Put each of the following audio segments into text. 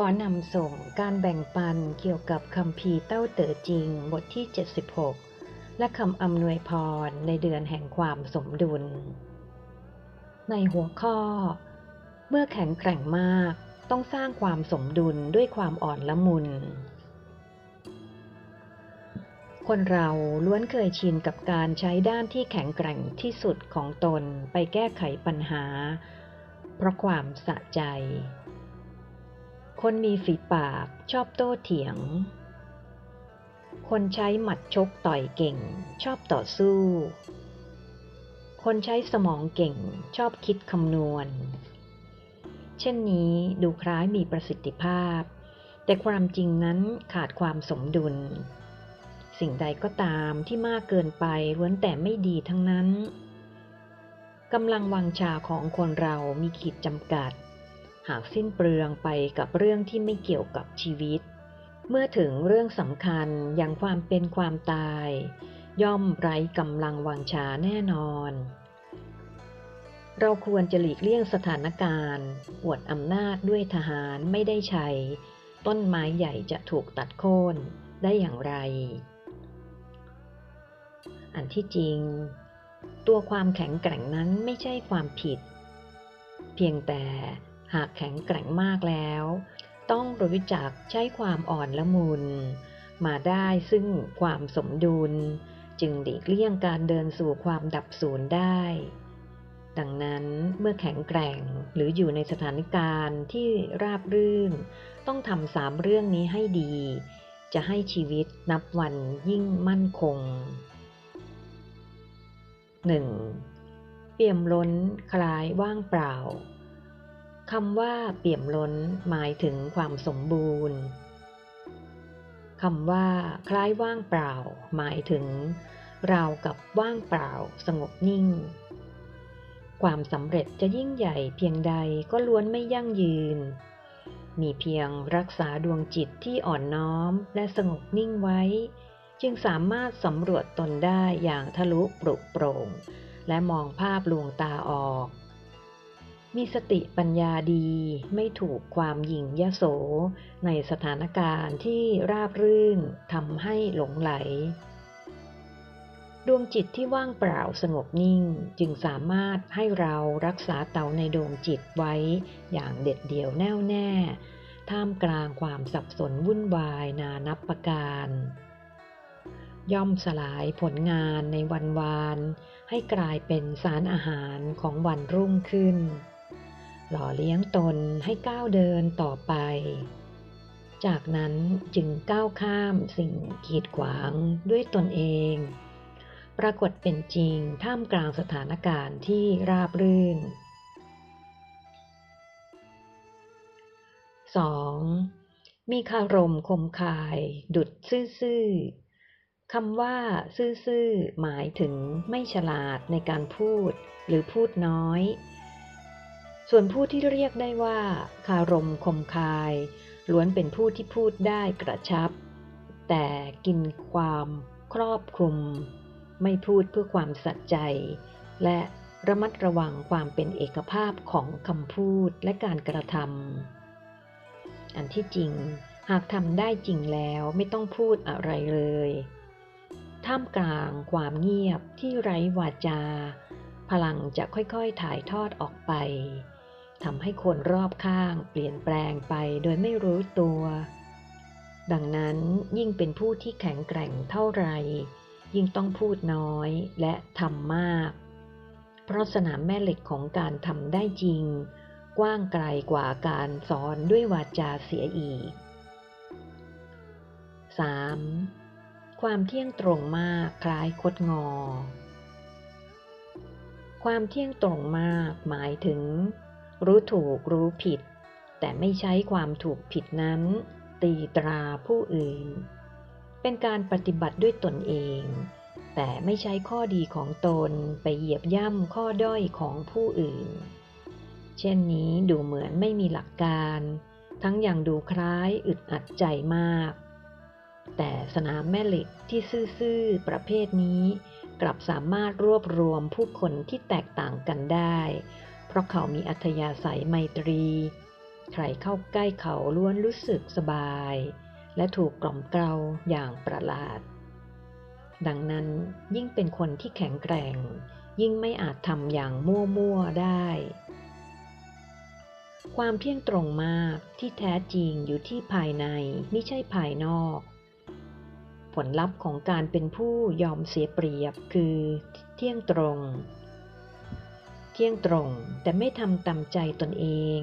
ขอนำส่งการแบ่งปันเกี่ยวกับคำพีเต้าเต๋อจริงบทที่ 76 และคำอำนวยพรในเดือนแห่งความสมดุล ในหัวข้อ เมื่อแข็งแกร่งมากต้องสร้างความสมดุลด้วยความอ่อนละมุน คนเราล้วนเคยชินกับการใช้ด้านที่แข็งแกร่งที่สุดของตนไปแก้ไขปัญหา เพราะความสะใจ คนมีฝีปากชอบโต้เถียง คนใช้หมัดชกต่อยเก่ง ชอบต่อสู้ คนใช้สมองเก่งชอบคิดคำนวณ เช่นนี้ดูคล้ายมีประสิทธิภาพ แต่ความจริงนั้นขาดความสมดุล สิ่งใดก็ตามที่มากเกินไปล้วนแต่ไม่ดีทั้งนั้นกำลังวังชาของคนเรามีขีดจำกัด หากสิ้นเปลืองไปกับเรื่องที่ไม่เกี่ยวกับชีวิต เมื่อถึงเรื่องสำคัญอย่างความเป็นความตาย ย่อมไร้กำลังวังชาแน่นอน เราควรจะหลีกเลี่ยงสถานการณ์อวดอำนาจด้วยทหารไม่ได้ใช้ ต้นไม้ใหญ่จะถูกตัดโค่นได้อย่างไร อันที่จริง ตัวความแข็งแกร่งนั้นไม่ใช่ความผิด เพียงแต่ หากแข็งแกร่งมากแล้ว ต้องรู้จักใช้ความอ่อนละมุน มาได้ซึ่งความสมดุล จึงหลีกเลี่ยงการเดินสู่ความดับสูญได้ ดังนั้นเมื่อแข็งแกร่งหรืออยู่ในสถานการณ์ที่ราบรื่น ต้องทำสามเรื่องนี้ให้ดี จะให้ชีวิตนับวันยิ่งมั่นคง 1. เปี่ยมล้นคลายว่างเปล่า คำว่าเปี่ยมล้นหมายถึงความสมบูรณ์คำว่า คล้ายว่างเปล่า หมายถึง ราวกับว่างเปล่า สงบนิ่ง ความสำเร็จจะยิ่งใหญ่เพียงใดก็ล้วนไม่ยั่งยืน มีเพียงรักษาดวงจิตที่อ่อนน้อมและสงบนิ่งไว้ จึงสามารถสำรวจตนได้อย่างทะลุปรุโปร่ง และมองภาพลวงตาออก มีสติปัญญาดีไม่ถูกความหยิ่งยโส ในสถานการณ์ที่ราบรื่นทำให้หลงไหล ดวงจิตที่ว่างเปล่าสงบนิ่งจึงสามารถให้เรารักษาเตาในดวงจิตไว้อย่างเด็ดเดี่ยวแน่วแน่ ท่ามกลางความสับสนวุ่นวายนานับประการย่อมสลายผลงานในวันวาน ให้กลายเป็นสารอาหารของวันรุ่งขึ้น หล่อเลี้ยงตนให้ก้าวเดินต่อไป จากนั้นจึงก้าวข้ามสิ่งกีดขวางด้วยตนเอง ปรากฏเป็นจริงท่ามกลางสถานการณ์ที่ราบรื่น 2. มีคารมคมคายดุดซื่อๆคำว่า ซื่อ ๆ หมายถึงไม่ฉลาดในการพูด หรือพูดน้อย ส่วนผู้ที่เรียกได้ว่า คารมคมคาย ล้วนเป็นผู้ที่พูดได้กระชับ แต่กินความครอบคลุม ไม่พูดเพื่อความสัจใจ และระมัดระวังความเป็นเอกภาพของคำพูดและการกระทำอันที่จริงหากทำได้จริงแล้วไม่ต้องพูดอะไรเลย ท่ามกลางความเงียบที่ไร้วาจา พลังจะค่อยๆถ่ายทอดออกไป ทำให้คนรอบข้างเปลี่ยนแปลงไปโดยไม่รู้ตัว ดังนั้นยิ่งเป็นผู้ที่แข็งแกร่งเท่าไหร่ ยิ่งต้องพูดน้อยและทำมาก เพราะสนามแม่เหล็กของการทำได้จริง กว้างไกลกว่าการสอนด้วยวาจาเสียอีก 3. ความเที่ยงตรงมากคล้ายคดงอ ความเที่ยงตรงมากหมายถึง รู้ถูกรู้ผิด แต่ไม่ใช้ความถูกผิดนั้น ตีตราผู้อื่น เป็นการปฏิบัติด้วยตนเอง แต่ไม่ใช้ข้อดีของตนไปเหยียบย่ำข้อด้อยของผู้อื่น เช่นนี้ดูเหมือนไม่มีหลักการ ทั้งอย่างดูคล้ายอึดอัดใจมาก แต่สนามแม่เหล็กที่ซื่อๆประเภทนี้กลับสามารถรวบรวมผู้คนที่แตกต่างกันได้ ราะเขามีอัธยาศัยไมตรี ใครเข้าใกล้เขาล้วนรู้สึกสบาย และถูกกล่อมเกลาอย่างประหลาด ดังนั้นยิ่งเป็นคนที่แข็งแกร่ง ยิ่งไม่อาจทำอย่างมั่วๆได้ ความเที่ยงตรงมากที่แท้จริงอยู่ที่ภายในไม่ใช่ภายนอกผลลัพธ์ของการเป็นผู้ยอมเสียเปรียบคือเที่ยงตรง เที่ยงตรง แต่ไม่ทำตามใจตนเอง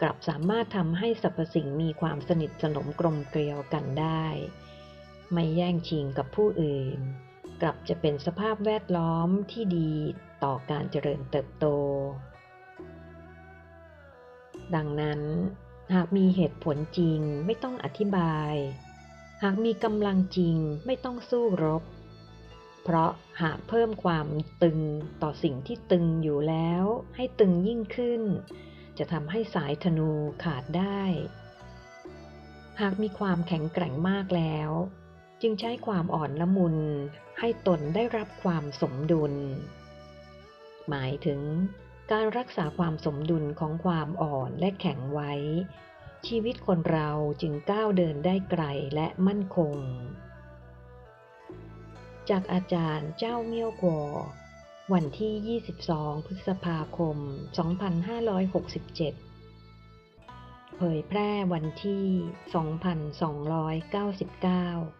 กลับสามารถทำให้สรรพสิ่งมีความสนิทสนมกลมเกลียวกันได้ ไม่แย่งชิงกับผู้อื่น กลับจะเป็นสภาพแวดล้อมที่ดีต่อการเจริญเติบโต ดังนั้น หากมีเหตุผลจริงไม่ต้องอธิบาย หากมีกำลังจริงไม่ต้องสู้รบ เพราะหากเพิ่มความตึงต่อสิ่งที่ตึงอยู่แล้ว ให้ตึงยิ่งขึ้น จะทำให้สายธนูขาดได้ หากมีความแข็งแกร่งมากแล้ว จึงใช้ความอ่อนละมุน ให้ตนได้รับความสมดุล หมายถึงการรักษาความสมดุลของความอ่อนและแข็งไว้ ชีวิตคนเราจึงก้าวเดินได้ไกลและมั่นคง จากอาจารย์เจ้าเมี่ยวกัววันที่ 22 พฤษภาคม 2567 เผยแพร่วันที่ 2299